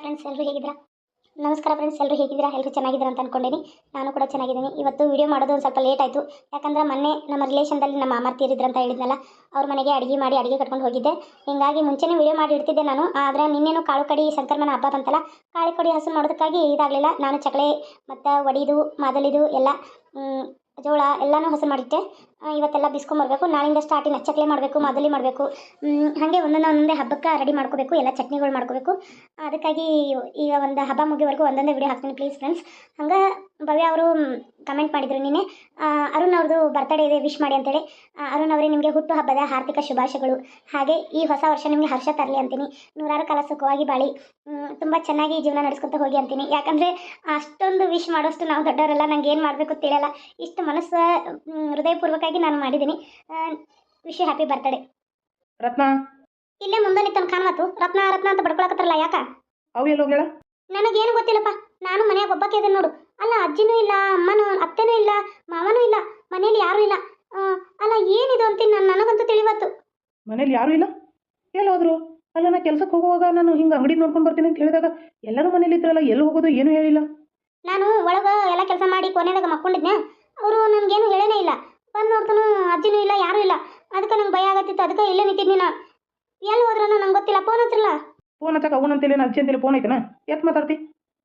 Friends ಎಲ್ಲರೂ ಹೇಗಿದ್ದೀರಾ? ನಮಸ್ಕಾರ ಫ್ರೆಂಡ್ಸ್ ಎಲ್ಲರೂ ಹೇಗಿದ್ದೀರಾ? ಎಲ್ಲರೂ ಚೆನ್ನಾಗಿದ್ದೀರಾ ಅಂತ ಅನ್ಕೊಂಡೇನಿ. ನಾನು ಕೂಡ ಚೆನ್ನಾಗಿದ್ದೀನಿ. ಇವತ್ತು ವಿಡಿಯೋ ಮಾಡೋದು ಒಂದು ಸ್ವಲ್ಪ ಲೇಟ್ ಆಯಿತು. ಯಾಕಂದ್ರೆ ಮೊನ್ನೆ ನಮ್ಮ ರಿಲೇಷನ್ದಲ್ಲಿ ನಮ್ಮ ಮಾಮಾರ್ತಿಯರಿದ್ರು ಅಂತ ಹೇಳಿದ್ನಲ್ಲ, ಅವ್ರ ಮನೆಗೆ ಅಡುಗೆ ಮಾಡಿ ಅಡುಗೆ ಕಟ್ಕೊಂಡು ಹೋಗಿದ್ದೆ. ಹಿಂಗಾಗಿ ಮುಂಚೆನೇ ವಿಡಿಯೋ ಮಾಡಿ ಇಡ್ತಿದ್ದೆ ನಾನು. ಆದರೆ ನಿನ್ನೇನು ಕಾಳು ಕಡಿ ಸಂಕ್ರಮಣ ಹಬ್ಬ ಬಂತಲ್ಲ ಕಾಳು ಕಡಿ ಹಸು ಮಾಡೋದಕ್ಕಾಗಿ ಇದಾಗಲಿಲ್ಲ. ನಾನು ಚಕ್ಲೆ, ಮತ್ತು ಒಡಿದು ಮಾದಲಿದು ಎಲ್ಲ ಜೋಳ ಎಲ್ಲನೂ ಹಸು ಮಾಡಿಟ್ಟೆ. ಇವತ್ತೆಲ್ಲ ಇವತ್ತೆಲ್ಲ ಬಿಸ್ಕೊಂಬರ್ಬೇಕು ನಾಳಿಂದ ಸ್ಟಾರ್ಟಿನ ಚಕ್ಲಿ ಮಾಡಬೇಕು, ಮಾದಲಿ ಮಾಡಬೇಕು. ಹಾಗೆ ಒಂದೊಂದು ಒಂದೊಂದೇ ಹಬ್ಬಕ್ಕೆ ರೆಡಿ ಮಾಡ್ಕೋಬೇಕು, ಎಲ್ಲ ಚಟ್ನಿಗಳು ಮಾಡ್ಕೋಬೇಕು. ಅದಕ್ಕಾಗಿ ಈಗ ಒಂದು ಹಬ್ಬ ಮುಗಿಯೋವರೆಗೂ ಒಂದೊಂದೇ ವಿಡಿಯೋ ಹಾಕ್ತೀನಿ ಪ್ಲೀಸ್ ಫ್ರೆಂಡ್ಸ್ ಹಂಗೆ ಭವ್ಯ ಅವರು ಕಮೆಂಟ್ ಮಾಡಿದರು. ನಿನ್ನೆ ಅರುಣ್ ಅವ್ರದ್ದು ಬರ್ತಡೇ ಇದೆ ವಿಶ್ ಮಾಡಿ ಅಂತೇಳಿ. ಅರುಣ್ ಅವರೇ ನಿಮಗೆ ಹುಟ್ಟು ಹಬ್ಬದ ಹಾರ್ದಿಕ ಶುಭಾಶಯಗಳು. ಹಾಗೆ ಈ ಹೊಸ ವರ್ಷ ನಿಮಗೆ ಹರ್ಷ ತರಲಿ ಅಂತೀನಿ. ನೂರಾರು ಕಾಲ ಸುಖವಾಗಿ ಬಾಳಿ. ತುಂಬ ಚೆನ್ನಾಗಿ ಜೀವನ ನಡೆಸ್ಕೊತ ಹೋಗಿ ಅಂತೀನಿ. ಯಾಕಂದರೆ ಅಷ್ಟೊಂದು ವಿಶ್ ಮಾಡೋಷ್ಟು ನಾವು ದೊಡ್ಡವರೆಲ್ಲ ನಂಗೆ ಏನು ಮಾಡಬೇಕು ತಿಳಿಯಲ್ಲ. ಇಷ್ಟು ಮನಸ್ಸು ಹೃದಯಪೂರ್ವಕವಾಗಿ ನಾನು ಮಾಡಿದ್ದೀನಿ ವಿಶ್ ಹ್ಯಾಪಿ ಬರ್ತಡೇ ರತ್ನ? ಇಲ್ಲೇ ಮುಂದೆ ನಿಂತನ ಕಾಣವತ್ತು ರತ್ನ ರತ್ನ ಅಂತ ಬಡ್ಕೊಳಕತ್ತಾರಲ್ಲ ಯಾಕ? ಅವು ನನಗೇನು ಗೊತ್ತಿಲ್ಲಪ್ಪ. ನಾನು ಮನೆಯಾಗ ಒಬ್ಬಕ್ಕೆ ಇದ್ದೀನಿ ನೋಡು. ಅಲ್ಲ ಅಜ್ಜಿನೂ ಇಲ್ಲ ಅಮ್ಮನೂ ಅತ್ತೆನೂ ಇಲ್ಲ ಮಾವನೂ ಇಲ್ಲ ಮನೇಲಿ ಯಾರೂ ಇಲ್ಲ. ಅಲ್ಲ ಏನಿದು ಅಂತ ನಾನು ನನಗಂತೂ ತಿಳಿವತ್ತು. ಮನೇಲಿ ಯಾರೂ ಇಲ್ಲ? ಎಲ್ಲೋದ್ರು? ಅಲ್ಲ ನಾ ಕೆಲ್ಸಕ್ಕೆ ಹೋಗುವಾಗ ನಾನು ಹಿಂಗೆ ಅಂಗಡಿ ನೋಡ್ಕೊಂಡು ಬರ್ತೀನಿ ಅಂತ ಹೇಳಿದಾಗ ಎಲ್ಲರೂ ಮನೇಲಿ ಇದ್ರಲ್ಲ ಎಲ್ಲಿ ಹೋಗೋದು ಏನೂ ಹೇಳಿಲ್ಲ. ನಾನು ಒಳಗೆ ಎಲ್ಲ ಕೆಲಸ ಮಾಡಿ ಕೊನೆದಾಗ ಮಕ್ಕೊಂಡಿದ್ನೆ. ಅವರು ನನಗೇನು ಹೇಳೇನೇ ಇಲ್ಲ. ಬಂದು ನೋಡ್ತಾನು ಅಜ್ಜಿನೂ ಇಲ್ಲ ಯಾರೂ ಇಲ್ಲ. ಅದಕ್ಕೆ ನಂಗೆ ಭಯ ಆಗತ್ತಿತ್ತು ಅದಕ್ಕೆ ಇಲ್ಲೇ ನಿಂತಿದ್ನಿ ನಾ. ಎಲ್ಲಿ ಹೋದ್ರೂ ನಂಗೆ ಗೊತ್ತಿಲ್ಲ ಫೋನ್ ಹಚ್ಚಿರಲ್ಲ ಫೋನ್ ಹಚ್ಚಕ್ಕೆ ಅವನಂತೇಳಿ ನಾನು ಅಜ್ಜಿ ಅಂತೇಳಿ ಫೋನ್ ಐತನ? ಎತ್ ಮಾತಾಡ್ತಿ?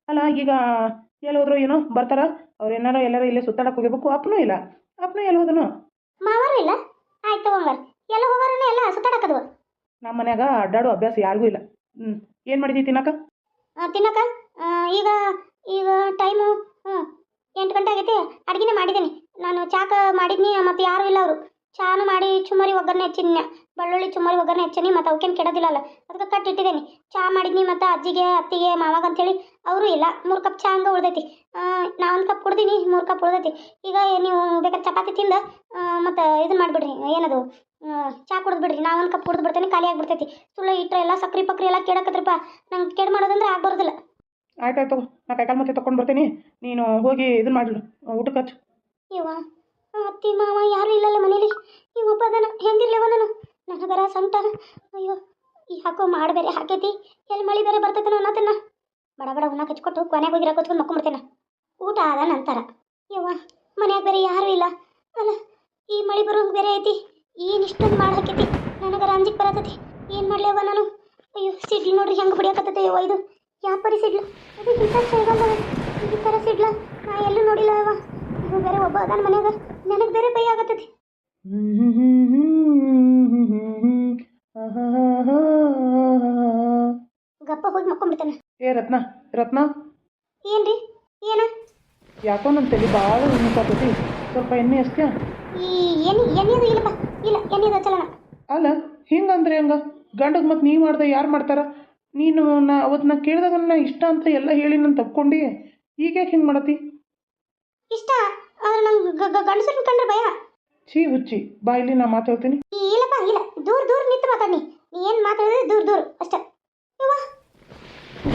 ಅಲ್ಲ ಈಗ ಎಲ್ಲಿ ಹೋದ್ರು ಏನೋ ಬರ್ತಾರ ಅವ್ರು ಏನಾರ ಎಲ್ಲಾರ ಇಲ್ಲೇ ಸುತ್ತಾಡಕ್ಕೆ ಹೋಗಿರ್ಬೇಕು ಅಪ್ಪನೂ ಇಲ್ಲ. ಅಪ್ಪನೂ ಎಲ್ಲಿ ಹೋದನು? ಮಾವಾರು ಇಲ್ಲ. ಆಯ್ತು ಎಲ್ಲ ಹೋಗೋರನ್ನ ಎಲ್ಲ ನಮ್ಮ ಮನ್ಯಾಗ ಅಡ್ಡಾಡೋ ಅಭ್ಯಾಸ ಯಾರಿಗೂ ಇಲ್ಲ. ಹ್ಞೂ ಏನು ಮಾಡಿದಿ ತಿನ್ನಕ ತಿನ್ನಕ ಆ, ಈಗ ಈಗ ಟೈಮು ಹ್ಞೂ ಎಂಟು ಗಂಟೆ ಆಗೈತಿ. ಅಡುಗೆನೇ ಮಾಡಿದ್ದೀನಿ ನಾನು ಚಾಕ ಮಾಡಿದ್ನಿ ಮತ್ತು ಯಾರೂ ಇಲ್ಲ ಅವರು. ಚಾನು ಮಾಡಿ ಚುಮರಿ ಒಗ್ಗರಣೆ ಹೆಚ್ಚಿನ ಬೆಳ್ಳುಳ್ಳಿ ಚುಮರಿ ಒಗ್ಗರಣೆ ಹೆಚ್ಚಿನಿ ಮತ್ತು ಅವಕ್ಕೇನು ಕೆಡೋದಿಲ್ಲಲ್ಲ. ಅದಕ್ಕೆ ಕಟ್ಟಿಟ್ಟಿದ್ದೀನಿ ಚಾ ಮಾಡಿದ್ನಿ ಮತ್ತು ಅಜ್ಜಿಗೆ ಅತ್ತಿಗೆ ಮಾವಾಗ ಅಂತೇಳಿ ಅವರು ಇಲ್ಲ ಮೂರು ಕಪ್ ಚಾ ಹಂಗೆ ಉಳ್ದೈತಿ. ನಾ ಒಂದು ಕಪ್ ಕುಡ್ದೀನಿ ಮೂರು ಕಪ್ ಉಳ್ದೈತಿ. ಈಗ ನೀವು ಬೇಕಾದ್ರೆ ಚಪಾತಿ ತಿಂದ ಮತ್ತು ಇದನ್ನ ಮಾಡಿಬಿಡ್ರಿ ಏನದು ಚಹಾ ಚಾ ಕುಡ್ದು ಬಿಡ್ರಿ. ನಾ ಒಂದು ಕಪ್ ಕುಡ್ದು ಬಿಡ್ತೇನೆ ಖಾಲಿ ಆಗಿಬಿಡ್ತೈತಿ. ಸುಳ್ಳು ಇಟ್ಟರೆ ಎಲ್ಲ ಸಕ್ರೆ ಪಕ್ರಿ ಎಲ್ಲ ಕೇಳಕತ್ರಪ್ಪ ನಂಗೆ ಕೆಡ್ ಮಾಡೋದಂದ್ರೆ ಆಗ್ಬರೋದಿಲ್ಲ ಆಯ್ತಾಯ್ತು ಆಯ್ತು ನಾ ಕೈಕಾಲು ಮತ್ತೆ ತೊಗೊಂಡು ಬರ್ತೀನಿ. ನೀನು ಹೋಗಿ ಇದನ್ನ ಮಾಡಿಡು ಊಟಕ್ಕೆ ಹಚ್ಚು. ಇವ ಅತ್ತಿ ಮಾವ ಯಾರು ಇಲ್ಲಲ್ಲ ಮನೇಲಿ? ಈ ಒಬ್ಬ ಅದನ ಹೆಂಗಿರ್ಲಿವ ನಾನು? ನನಗರ ಸಂಟ. ಅಯ್ಯೋ ಈ ಹಾಕೋ ಮಾಡ್ಬೇರೆ ಹಾಕೈತಿ. ಎಲ್ಲಿ ಮಳಿ ಬೇರೆ ಬರ್ತೈತೆ ಅನ್ನತನ ಬಡ ಬಡ ಉಣ್ಣಕ್ಕೆ ಹಚ್ಕೊಟ್ಟು ಕೊನೆಗೆ ಹೋಗಿರ ಕೂತ್ಕೊಂಡು ಮಕ್ಕೊಂಬಿಡ್ತೇನೆ ಊಟ ಆದ ನಂತರ ಯವ್ವ ಮನ್ಯಾಗ ಬೇರೆ ಯಾರೂ ಇಲ್ಲ ಅಲ್ಲ ಈ ಮಳಿ ಬರೋಂಗೆ ಬೇರೆ ಐತಿ ಏನು ಇಷ್ಟೊಂದು ಮಾಡಿ ಹಾಕೈತಿ ನನಗರ ಅಂಜಿಕ್ ಬರತೈತಿ ಏನು ಮಾಡ್ಲೇವ ನಾನು ಅಯ್ಯೋ ಸಿಡ್ಲು ನೋಡ್ರಿ ಹೆಂಗೆ ಬಿಡಿಯಾಕತ್ತೈತೆ ಯವ್ವ ಇದು ಯಾವ ಪರಿ ಸಿಡ್ಲು ಇದು ಇಂಥ ಈ ಥರ ಸಿಡ್ಲ ನಾ ಎಲ್ಲೂ ನೋಡಿಲ್ಲ ಯವ್ವ ಇದು ಬೇರೆ ಒಬ್ಬ ಅದಾನ ಮನ್ಯಾಗ ನನಗೆ ಬೇರೆ ಭಯ ಆಗತ್ತೈತಿ ಗಪ್ಪ ಹೋಗಿ ಮಕ್ಕೊಂಡ್ಬಿಡ್ತಾನೆ ಏ ರತ್ನ ರತ್ನ? ಏನ್ರಿ? ಏನ? ಯಾಕೋ ನನ್ನ ತಲೆ ಭಾಳ ಉಣ್ಣುಕಾತೈತಿ ಸ್ವಲ್ಪ ಎಣ್ಣೆ ಅಷ್ಟ ಈ ಏನು ಎಣ್ಣೆದು ಇಲ್ಲಪ್ಪ ಇಲ್ಲ ಎಣ್ಣೆದು ಚಲನ ಅಲ್ಲ ಹಿಂಗಂದ್ರೆ ಹಂಗ? ಗಂಡಗೆ ಮತ್ತು ನೀ ಮಾಡ್ದೆ ಯಾರು ಮಾಡ್ತಾರ? ನೀನು ನಾ ಅವತ್ತು ನಾ ಕೇಳಿದಾಗ ನಾ ಇಷ್ಟ ಅಂತ ಎಲ್ಲ ಹೇಳಿ ನಾನು ತಪ್ಕೊಂಡಿ. ಈಗ ಯಾಕೆ ಹಿಂಗೆ ಮಾಡತಿ? ಇಷ್ಟ? ಆದ್ರೆ ನಂಗೆ ಗಂಡಸರನ್ನ ಕಂಡ್ರೆ ಭಯ. ಛೀ ಹುಚ್ಚಿ ಬಾ ಇಲ್ಲಿ ನಾ ಮಾತಾಡ್ತೀನಿ ಇಲ್ಲಪ್ಪ ಇಲ್ಲ ದೂರ ದೂರ ನಿಂತು ಮಾತಾಡಿ ನೀ ಏನು ಮಾತಾಡಿದ್ರೆ ದೂರ ದೂರ ಅಷ್ಟೇ.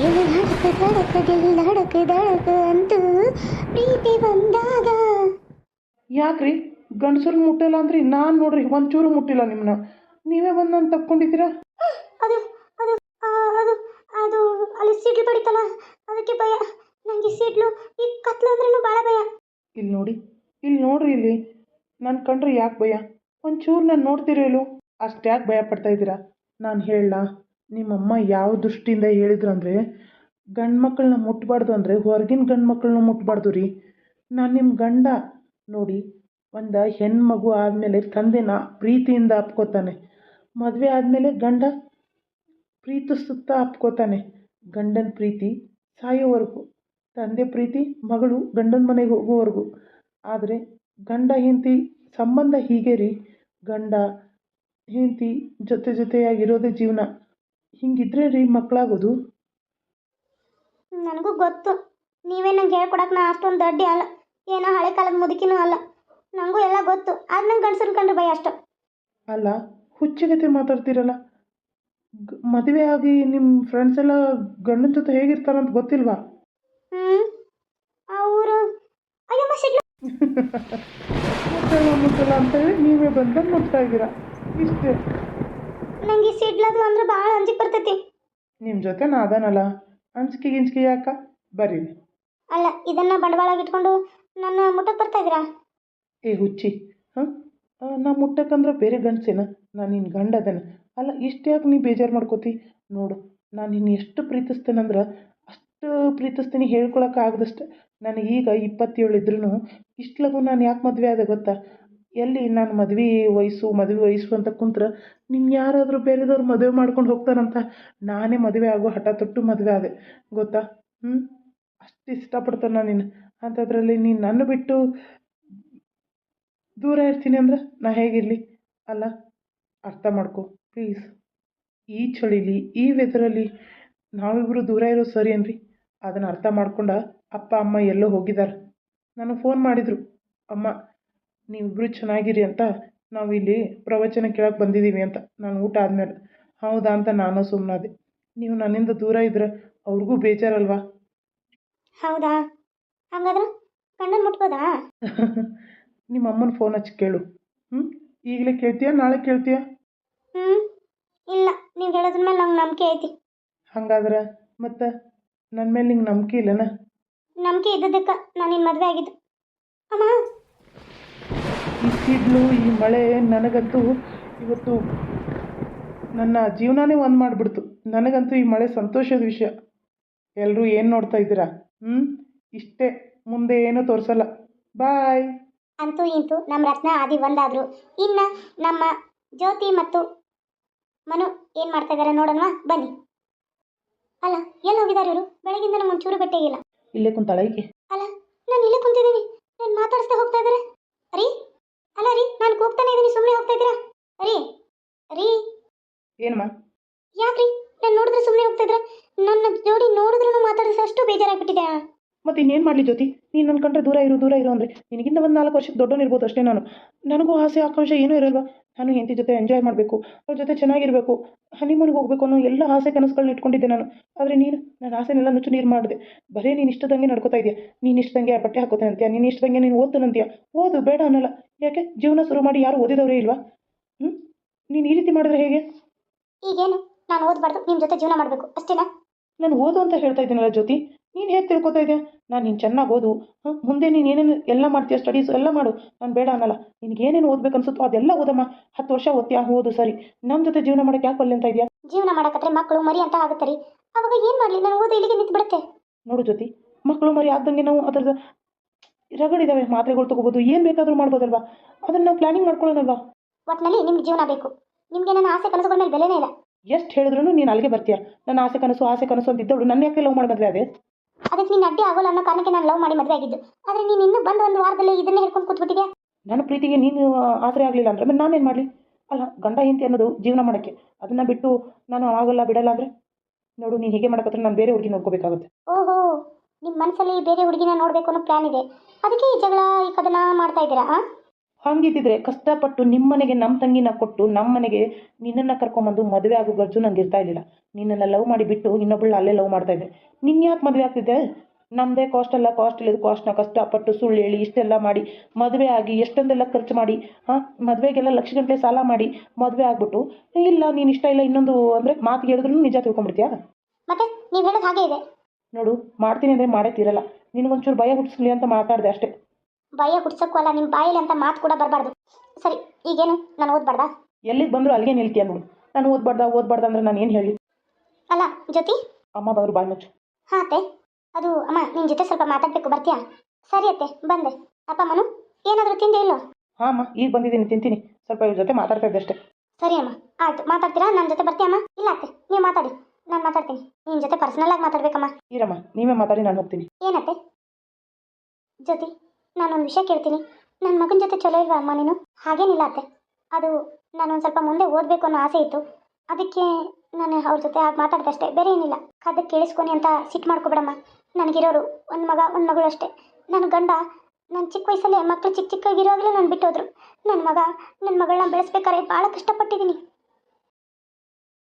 ಯವ್ವ ಧಡಕ ಧಡಕ ಅಂತೂ ಪ್ರೀತಿ ಬಂದಾಗ. ಯಾಕ್ರಿ? ಗಂಡಸರು ಮುಟ್ಟಲ್ಲ ಅಂದ್ರಿ ನಾನು ನೋಡ್ರಿ ಒಂಚೂರು ಮುಟ್ಟಿಲ್ಲ ನಿಮ್ಮನ್ನ ನೀವೇ ಬಂದು ನಾನು ತಕ್ಕೊಂಡಿದ್ದೀರಾ ಅದು ಅದು ಆ, ಅದು ಅದು ಅಲ್ಲಿ ಸಿಡ್ಲು ಬಡಿತಲ್ಲ ಅದಕ್ಕೆ ಭಯ. ನನಗೆ ಸಿಡ್ಲು ಈ ಕತ್ಲು ಅಂದ್ರೂ ಭಾಳ ಭಯ. ಇಲ್ಲಿ ನೋಡಿ ಇಲ್ಲಿ ನೋಡ್ರಿ ಇಲ್ಲಿ. ನಾನು ಕಂಡ್ರೆ ಯಾಕೆ ಭಯ? ಒಂಚೂರು ನಾನು ನೋಡ್ತಿರೋ ಇಲ್ಲೋ ಅಷ್ಟು ಯಾಕೆ ಭಯ ಪಡ್ತಾ ಇದ್ದೀರಾ? ನಾನು ಹೇಳಲ್ಲ ನಿಮ್ಮಮ್ಮ ಯಾವ ದೃಷ್ಟಿಯಿಂದ ಹೇಳಿದ್ರು ಅಂದರೆ ಗಂಡು ಮಕ್ಕಳನ್ನ ಮುಟ್ಬಾರ್ದು ಅಂದರೆ, ಹೊರಗಿನ ಗಂಡು ಮಕ್ಕಳನ್ನ ಮುಟ್ಬಾರ್ದು ರೀ. ನಾನು ನಿಮ್ಮ ಗಂಡ ನೋಡಿ, ಒಂದು ಹೆಣ್ಮಗು ಆದಮೇಲೆ ತಂದೆನ ಪ್ರೀತಿಯಿಂದ ಅಪ್ಕೋತಾನೆ. ಮದುವೆ ಆದಮೇಲೆ ಗಂಡ ಪ್ರೀತಿಸುತ್ತಾ ಅಪ್ಕೋತಾನೆ. ಗಂಡನ ಪ್ರೀತಿ ಸಾಯೋವರೆಗೂ ತಂದೆ ಪ್ರೀತಿ ಮಗಳು ಗಂಡನ ಮನೆಗೆ ಹೋಗುವವರೆಗೂ. ಆದರೆ ಗಂಡ ಹೆಂಡತಿ ಸಂಬಂಧ ಹೀಗೆ ರೀ. ಗಂಡ ಹೆಂಡತಿ ಜೊತೆ ಜೊತೆಯಾಗಿರೋದೇ ಜೀವನ. ಹಿಂಗಿದ್ರೆ ರೀ ಮಕ್ಕಳಾಗೋದು ನನಗೂ ಗೊತ್ತು. ನೀವೇ ನಂಗೆ ಹೇಳ್ಕೊಡಕ್ಕೆ ನಾ ಅಷ್ಟೊಂದು ದಡ್ಡಿ ಅಲ್ಲ. ಏನೋ ಹಳೆ ಕಾಲದ ಮುದುಕಿನೂ ಅಲ್ಲ. ನನಗೂ ಎಲ್ಲ ಗೊತ್ತು. ಆದ್ರೆ ನಂಗೆ ಗಂಡಸರು ಕಂಡ್ರೆ ಭಯ ಅಷ್ಟು. ಅಲ್ಲ ಹುಚ್ಚಗತೆ ಮಾತಾಡ್ತೀರಲ್ಲ? ಮದುವೆ ಆಗಿ ನಿಮ್ಮ ಫ್ರೆಂಡ್ಸ್ ಎಲ್ಲ ಗಂಡನ ಜೊತೆ ಹೇಗಿರ್ತಾರಂತ ಗೊತ್ತಿಲ್ವಾ? ಅವರು ಮುಟ್ಟಲ್ಲ ಮುಟ್ಟಲ್ಲ ಅಂತೇಳಿ ನೀವೇ ಬಂದು ಮುಟ್ತಾ ಇದ್ದೀರಾ. ಇಷ್ಟೇ. ನಂಗೆ ಈ ಸಿಡ್ಲದು ಅಂದ್ರೆ ಭಾಳ ಅಂಜಿಕೆ ಬರ್ತೈತಿ. ನಿಮ್ಮ ಜೊತೆ ನಾ ಅದಾನಲ್ಲ. ಅಂಜಿಕೆ ಗಿಂಜಿಕೆ ಯಾಕ? ಬರ್ರಿ. ಅಲ್ಲ ಇದನ್ನ ಬಂಡವಾಳಾಗಿ ಇಟ್ಕೊಂಡು ನನ್ನ ಮುಟ್ಟಕ್ಕೆ ಬರ್ತಾ ಇದ್ದೀರಾ ಏ ಹುಚ್ಚಿ ಹಾಂ? ನಾ ಮುಟ್ಟಕ್ಕಂದ್ರೆ ಬೇರೆ ಗಂಡಸೇನ? ನಾನು ನಿನ್ನ ಗಂಡ ಅದನ. ಅಲ್ಲ ಇಷ್ಟು ಯಾಕೆ ನೀ ಬೇಜಾರು ಮಾಡ್ಕೋತಿ? ನೋಡು ನಾನು ನಿನ್ನ ಎಷ್ಟು ಪ್ರೀತಿಸ್ತೇನಂದ್ರೆ ಅಷ್ಟು ಪ್ರೀತಿಸ್ತೀನಿ ಹೇಳ್ಕೊಳಕ್ಕೆ ಆಗದಷ್ಟು. ನನಗೀಗ ಈಗ ಇಪ್ಪತ್ತೇಳು ಇದ್ರೂ ಇಷ್ಟು ಲಗು ನಾನು ಯಾಕೆ ಮದುವೆ ಆದ ಗೊತ್ತಾ? ಎಲ್ಲಿ ನಾನು ಮದುವೆ ವಯಸ್ಸು ಮದುವೆ ವಯಸ್ಸು ಅಂತ ಕುಂತ್ರೆ ನಿನ್ನ ಯಾರಾದರೂ ಬೇರೆದವ್ರು ಮದುವೆ ಮಾಡ್ಕೊಂಡು ಹೋಗ್ತಾರಂತ? ನಾನೇ ಮದುವೆ ಆಗೋ ಹಠ ತೊಟ್ಟು ಮದುವೆ ಆದೆ. ಗೊತ್ತಾ? ಹ್ಞೂ ಅಷ್ಟು ಇಷ್ಟಪಡ್ತಾನೆ ನಾನು. ನಿನ್ನ ಅಂಥದ್ರಲ್ಲಿ ನೀನು ನನ್ನ ಬಿಟ್ಟು ದೂರ ಇರ್ತೀನಿ ಅಂದ್ರೆ ನಾ ಹೇಗಿರಲಿ? ಅಲ್ಲ, ಅರ್ಥ ಮಾಡ್ಕೊ. ಪ್ಲೀಸ್. ಈ ಚಳಿಲಿ, ಈ ವೆದರಲ್ಲಿ ನಾವಿಬ್ಬರು ದೂರ ಇರೋದು ಸರಿ ಏನ್ರಿ? ಅದನ್ನು ಅರ್ಥ ಮಾಡ್ಕೊಂಡ ಅಪ್ಪ, ಅಮ್ಮ ಎಲ್ಲೋ ಹೋಗಿದ್ದಾರೆ ನನಗೆ ಫೋನ್ ಮಾಡಿದರು. ಅಮ್ಮ ನೀವಿಬ್ಬರು ಚೆನ್ನಾಗಿರಿ ಅಂತ ನಾವು ಇಲ್ಲಿ ಪ್ರವಚನ ಕೇಳೋಕೆ ಬಂದಿದ್ದೀವಿ ಅಂತ ನಾನು ಊಟ ಆದಮೇಲೆ. ಹೌದಾ ಅಂತ ನಾನು ಸುಮ್ಮನಾದೆ ನೀವು ನನ್ನಿಂದ ದೂರ ಇದ್ರೆ ಅವ್ರಿಗೂ ಬೇಜಾರಲ್ವಾ? ಹೌದಾ? ಹಾಗಾದ್ರೆ ಕಣ್ಣನ್ನು ಮುಟ್ಬೋದಾ? ನಿಮ್ಮ ಅಮ್ಮನ ಫೋನ್ ಹಚ್ಚಿ ಕೇಳು. ಹ್ಞೂ ಈಗಲೇ ಕೇಳ್ತೀಯಾ ನಾಳೆ ಕೇಳ್ತೀಯಾ? ಹ್ಞೂ ಇಲ್ಲ ನೀವು ಹೇಳೋದ್ರ ಮೇಲೆ ನಂಗೆ ನಂಬಿಕೆ ಐತಿ. ಹಂಗಾದ್ರೆ ಮತ್ತೆ ನನ್ನ ಮೇಲೆ ನಿಂಗೆ ನಂಬಿಕೆ ಇಲ್ಲನ? ನಂಬಿಕೆ ಇದ್ದದಕ್ಕೆ ನಾನು ನಿನ್ನ ಮದುವೆ ಆಗಿದ್ದು. ಅಮ್ಮ! ಈ ಸಿಡ್ಲು ಈ ಮಳೆ ನನಗಂತೂ ಇವತ್ತು ನನ್ನ ಜೀವನನೇ ಒಂದು ಮಾಡಿಬಿಡ್ತು. ನನಗಂತೂ ಈ ಮಳೆ ಸಂತೋಷದ ವಿಷಯ. ಎಲ್ಲರೂ ಏನು ನೋಡ್ತಾ ಇದ್ದೀರಾ? ಹ್ಞೂ ಇಷ್ಟೇ. ಮುಂದೆ ಏನೂ ತೋರಿಸಲ್ಲ. ಬಾಯ್. ಅಂತೂ ಇಂತು ನಮ್ಮ ರತ್ನ ಆದಿ ಒಂದಾದ್ರು. ಇನ್ನು ನಮ್ಮ ಜ್ಯೋತಿ ಮತ್ತು ಮನು ಏನು ಮಾಡ್ತಾ ಇದ್ದಾರೆ ನೋಡೋಣ ಬನ್ನಿ. ಅಲ್ಲ ಎಲ್ಲಿ ಹೋಗಿದ್ದಾರೆ ಇವರು? ಬೆಳಗಿಂದ ನಮ್ಮ ಒಂಚೂರು ಇಲ್ಲ. ಇಲ್ಲೇ ಕುಂತಾಳ ಈಕೆ. ಅಲ್ಲ ನಾನು ಇಲ್ಲೇ ಕುಂತಿದ್ದೀನಿ. ನಾನು ಮಾತಾಡಿಸ್ತಾ ಹೋಗ್ತಾ ಇದ್ದಾರೆ ರೀ? ಅಲ್ಲ ರೀ ನಾನು ಕೂಗ್ತಾನೆ ಇದ್ದೀನಿ ಸುಮ್ಮನೆ ಹೋಗ್ತಾ ಇದ್ದೀರಾ? ರೀ ರೀ. ಏನಮ್ಮ? ಯಾಕ್ರಿ? ನಾನು ನೋಡಿದ್ರೆ ಸುಮ್ಮನೆ ಹೋಗ್ತಾ ಇದ್ದೀರಾ? ನನ್ನ ಜೋಡಿ ನೋಡಿದ್ರೂ ಮಾತಾಡಿದ್ರೆ ಅಷ್ಟು ಬೇಜಾರಾಗ್ಬಿಟ್ಟಿದೆ ಮತ್ತು ಇನ್ನೇನು ಮಾಡಲಿ ಜ್ಯೋತಿ? ನೀನು ನನ್ನ ಕಂಡ್ರೆ ದೂರ ಇರು ದೂರ ಇರು ಅಂದರೆ. ನಿನಗಿಂತ ಒಂದು ನಾಲ್ಕು ವರ್ಷಕ್ಕೆ ದೊಡ್ಡವನಿರ್ಬೋದು ಅಷ್ಟೇ ನಾನು. ನನಗೂ ಆಸೆ ಆಕಾಂಕ್ಷೆ ಏನೂ ಇರಲ್ವಾ? ನಾನು ಹೆಂಡತಿ ಜೊತೆ ಎಂಜಾಯ್ ಮಾಡಬೇಕು. ಅವ್ರ ಜೊತೆ ಚೆನ್ನಾಗಿರಬೇಕು. ಹನಿಮೂನಿಗೆ ಹೋಗಬೇಕು ಅನ್ನೋ ಎಲ್ಲ ಆಸೆ ಕನಸುಗಳನ್ನ ಇಟ್ಕೊಂಡಿದ್ದೆ ನಾನು. ಆದರೆ ನೀನು ನನ್ನ ಆಸೆನೆಲ್ಲ ನುಚ್ಚು ನೀರು ಮಾಡಿದೆ. ಬರೀ ನೀನು ಇಷ್ಟದಂಗೆ ನಡ್ಕೋತಾ ಇದೆಯಾ? ನೀನು ಇಷ್ಟದಂಗೆ ಬಟ್ಟೆ ಹಾಕೋತಾನೆ ಅಂತೀಯ ನೀನು ಇಷ್ಟದಂಗೆ ನೀನು ಓದ್ತಾನಂತೀಯ ಓದು ಬೇಡ ಅನ್ನಲ್ಲ. ಯಾಕೆ? ಜೀವನ ಶುರು ಮಾಡಿ ಯಾರು ಓದಿದವರೇ ಇಲ್ವಾ? ಹ್ಞೂ ನೀನು ಈ ರೀತಿ ಮಾಡಿದ್ರೆ ಹೇಗೆ? ಈಗೇನು? ನಾನು ಓದಬಾರ್ದು ನಿಮ್ಮ ಜೊತೆ ಜೀವನ ಮಾಡಬೇಕು. ಅಷ್ಟೇನಾ? ನಾನು ಓದು ಅಂತ ಹೇಳ್ತಾ ಇದ್ದೀನಲ್ಲ ಜ್ಯೋತಿ. ನೀನು ಹೇಗೆ ತಿಳ್ಕೊತಾ ಇದೆಯಾ? ನಾನು ನೀನು ಚೆನ್ನಾಗಿ ಓದು. ಹಾಂ? ಮುಂದೆ ನೀನು ಏನೇನು ಎಲ್ಲ ಮಾಡ್ತೀಯ? ಸ್ಟಡೀಸ್ ಎಲ್ಲ ಮಾಡು. ನಾನು ಬೇಡ ಅನ್ನಲ್ಲ. ನಿನಗೆ ಏನೇನು ಓದ್ಬೇಕು ಅನ್ಸುತ್ತೋ ಅದೆಲ್ಲ ಓದಮ್ಮ. ಹತ್ತು ವರ್ಷ ಓದ್ತೀಯಾ? ಓದು ಸರಿ. ನಮ್ಮ ಜೊತೆ ಜೀವನ ಮಾಡಕ್ಕೆ ಯಾಕೆ ಒಲ್ಲೆ ಅಂತ ಇದೆಯಾ? ಜೀವನ ಮಾಡಕತ್ರೆ ಮಕ್ಕಳು ಮರಿ ಅಂತ ಆಗುತ್ತೆ ರೀ. ಅವಾಗ ಏನು ಮಾಡಲಿ? ನಾನು ಓದು ಇಲ್ಲಿಗೆ ನಿಂತು ಬಿಡುತ್ತೆ. ನೋಡು ಜ್ಯೋತಿ ಮಕ್ಕಳು ಮರಿ ಆದಂಗೆ ನಾವು ಅದ್ರದ್ದು ರಗಡಿದಾವೆ. ಮಾತ್ರೆಗಳು ತೊಗೋಬೋದು. ಏನು ಬೇಕಾದರೂ ಮಾಡ್ಬೋದಲ್ವಾ? ಅದನ್ನು ನಾವು ಪ್ಲಾನಿಂಗ್ ಮಾಡ್ಕೊಳ್ಳೋಣಲ್ವಾ? ಒಟ್ಟಿನಲ್ಲಿ ನಿಮ್ಗೆ ಜೀವನ ಬೇಕು. ನಿಮಗೆ ನನ್ನ ಆಸೆ ಕನಸುಗಳ ಮೇಲೆ ಬೆಲೆನೇ ಇಲ್ಲ. ಎಷ್ಟು ಹೇಳಿದ್ರು ನೀನು ಅಲ್ಲಿಗೆ ಬರ್ತೀಯ? ನನ್ನ ಆಸೆ ಕನಸು ಆಸೆ ಕನಸು ಅಂತ ಇದ್ದವಳು ನನ್ನ ಯಾಕೆ ಲವ್ ಮಾಡಿ ಮದುವೆ ಅದೇ? ಅದಕ್ಕೆ ನೀನು ಅಡ್ಡಿ ಆಗೋಲ್ಲ ಅನ್ನೋ ಕಾರಣಕ್ಕೆ ನಾನು ಲವ್ ಮಾಡಿ ಮದುವೆ ಆಗಿದ್ದು. ಆದರೆ ನೀನು ಇನ್ನೂ ಬಂದು ಒಂದು ವಾರದಲ್ಲಿ ಇದನ್ನೇ ಹೇಳ್ಕೊಂಡು ಕೂತ್ಬಿಟ್ಟಿದ್ಯಾ? ನನ್ನ ಪ್ರೀತಿಗೆ ನೀನು ಆಸರೆ ಆಗಲಿಲ್ಲ ಅಂದರೆ ಮತ್ತೆ ನಾನೇನು ಮಾಡಲಿ? ಅಲ್ಲ ಗಂಡ ಹೆಂಡತಿ ಅನ್ನೋದು ಜೀವನ ಮಾಡೋಕ್ಕೆ ಅದನ್ನು ಬಿಟ್ಟು ನಾನು ಆಗೋಲ್ಲ ಬಿಡಲ್ಲ ಅಂದರೆ? ನೋಡು ನೀನು ಹೀಗೆ ಮಾಡಕತ್ರ ನಾನು ಬೇರೆ ಹುಡುಗಿ ನೋಡ್ಕೋಬೇಕಾಗುತ್ತೆ. ಓಹೋ ನಿಮ್ಮ ಮನಸ್ಸಲ್ಲಿ ಬೇರೆ ಹುಡುಗಿನ ನೋಡಬೇಕು ಅನ್ನೋ ಪ್ಲ್ಯಾನ್ ಇದೆ. ಅದಕ್ಕೆ ಈ ಜಗಳ ಈ ಕದನ ಮಾಡ್ತಾ ಇದ್ದೀರಾ ಆ? ಹಂಗಿದ್ದಿದ್ರೆ ಕಷ್ಟಪಟ್ಟು ನಿಮ್ಮ ಮನೆಗೆ ನಮ್ಮ ತಂಗಿನ ಕೊಟ್ಟು ನಮ್ಮ ಮನೆಗೆ ನಿನ್ನನ್ನು ಕರ್ಕೊಂಬಂದು ಮದುವೆ ಆಗೋ ಗರ್ಜು ನಂಗೆ ಇರ್ತಾ ಇರಲಿಲ್ಲ. ನಿನ್ನನ್ನು ಲವ್ ಮಾಡಿ ಬಿಟ್ಟು ಇನ್ನೊಬ್ಬಳನ್ನ ಅಲ್ಲೇ ಲವ್ ಮಾಡ್ತಾ ಇದ್ದೆ. ನಿನ್ನ ಯಾಕೆ ಮದುವೆ ಆಗ್ತಿದ್ದೆ? ನಮ್ಮದೇ ಕಾಸ್ಟ್ ಅಲ್ಲ ಕಾಸ್ಟ್ ಇಲ್ಲದ ಕಾಸ್ಟ್ನ ಕಷ್ಟಪಟ್ಟು ಸುಳ್ಳು ಹೇಳಿ ಇಷ್ಟೆಲ್ಲ ಮಾಡಿ ಮದುವೆ ಆಗಿ ಎಷ್ಟೊಂದೆಲ್ಲ ಖರ್ಚು ಮಾಡಿ ಹಾಂ? ಮದುವೆಗೆಲ್ಲ ಲಕ್ಷ ಗಂಟೆ ಸಾಲ ಮಾಡಿ ಮದುವೆ ಆಗ್ಬಿಟ್ಟು ಇಲ್ಲ ನೀನು ಇಷ್ಟ ಇಲ್ಲ ಇನ್ನೊಂದು ಅಂದರೆ ಮಾತು ಹೇಳಿದ್ರು ನಿಜ ತಿಳ್ಕೊಂಬಿಡ್ತೀಯಾ ಮತ್ತೆ ನೀವು ಹೇಳೋದು ಹಾಗೆ ಇದೆ. ನೋಡು ಮಾಡ್ತೀನಿ ಅಂದರೆ ಮಾಡೇ ತೀರಲ್ಲ. ನಿನಗೊಂಚೂರು ಭಯ ಹುಟ್ಟಿಸ್ಲಿ ಅಂತ ಮಾತಾಡಿದೆ ಅಷ್ಟೇ. ಭಯ ಹುಡ್ಸಕ್ಕೂ ಅಲ್ಲ ನಿಮ್ಮ ಬಾಯಲ್ಲಿ ಅಂತ ಮಾತು ಕೂಡ ಬರಬಾರ್ದು. ಸರಿ ಈಗೇನು? ನಾನು ಓದ್ಬಾರ್ದಾ? ಎಲ್ಲಿಗೆ ಬಂದ್ರು ಅಲ್ಲಿಗೆ ನಿಲ್ತೀಯ ನೋಡು. ನಾನು ಓದ್ಬಾರ್ದ ಓದ್ಬಾರ್ದ ಅಂದ್ರೆ ನಾನು ಏನು ಹೇಳಿ? ಅಲ್ಲ ಜ್ಯೋತಿ? ಅಮ್ಮ ಬಂದ್ರು ಬಾಯ್ ಮುಚ್ಚು. ಹಾಂ ಅತ್ತೆ. ಅದು ಅಮ್ಮ ನಿನ್ನ ಜೊತೆ ಸ್ವಲ್ಪ ಮಾತಾಡಬೇಕು ಬರ್ತೀಯಾ? ಸರಿ ಅತ್ತೆ ಬಂದೆ. ಅಪ್ಪ ಮನು ಏನಾದರೂ ತಿಂದೆ ಇಲ್ಲ ಹಾ ಅಮ್ಮ ಈಗ ಬಂದಿದ್ದೀನಿ ತಿಂತೀನಿ. ಸ್ವಲ್ಪ ಇವ್ರ ಜೊತೆ ಮಾತಾಡ್ತಾ ಇದ್ದೆ ಅಷ್ಟೇ. ಸರಿ ಅಮ್ಮ ಆಯ್ತು. ಮಾತಾಡ್ತೀರಾ? ನನ್ನ ಜೊತೆ ಬರ್ತೀಯಮ್ಮ ಇಲ್ಲ ಅತ್ತೆ ನೀವು ಮಾತಾಡಿ. ನಾನು ಮಾತಾಡ್ತೀನಿ. ನಿನ್ನ ಜೊತೆ ಪರ್ಸನಲ್ ಆಗಿ ಮಾತಾಡ್ಬೇಕಮ್ಮ. ಇರಮ್ಮ ನೀವೇ ಮಾತಾಡಿ ನಾನು ಹೋಗ್ತೀನಿ. ಏನತ್ತೆ? ಜ್ಯೋತಿ ನಾನೊಂದು ವಿಷಯ ಕೇಳ್ತೀನಿ. ನನ್ನ ಮಗನ ಜೊತೆ ಚಲೋ ಇಲ್ವಾ ಅಮ್ಮ ನೀನು? ಹಾಗೇನಿಲ್ಲ ಅತ್ತೆ. ಅದು ನಾನೊಂದು ಸ್ವಲ್ಪ ಮುಂದೆ ಓದಬೇಕು ಅನ್ನೋ ಆಸೆ ಇತ್ತು. ಅದಕ್ಕೆ ನಾನು ಅವ್ರ ಜೊತೆ ಹಾಗೆ ಮಾತಾಡ್ದಷ್ಟೇ. ಬೇರೆ ಏನಿಲ್ಲ. ಕದ್ದು ಕೇಳಿಸ್ಕೊನಿ ಅಂತ ಸಿಟ್ಟು ಮಾಡ್ಕೊಬೇಡಮ್ಮ. ನನಗಿರೋರು ಒಂದು ಮಗ, ಒಂದು ಮಗಳು ಅಷ್ಟೇ. ನನ್ನ ಗಂಡ ನನ್ನ ಚಿಕ್ಕ ವಯಸ್ಸಲ್ಲೇ ಮಕ್ಕಳು ಚಿಕ್ಕ ಚಿಕ್ಕಾಗಿರೋವಾಗಲೇ ನಾನು ಬಿಟ್ಟೋದ್ರು. ನನ್ನ ಮಗ ನನ್ನ ಮಗಳನ್ನ ಬೆಳೆಸ್ಬೇಕಾದ್ರೆ ಭಾಳ ಕಷ್ಟಪಟ್ಟಿದ್ದೀನಿ.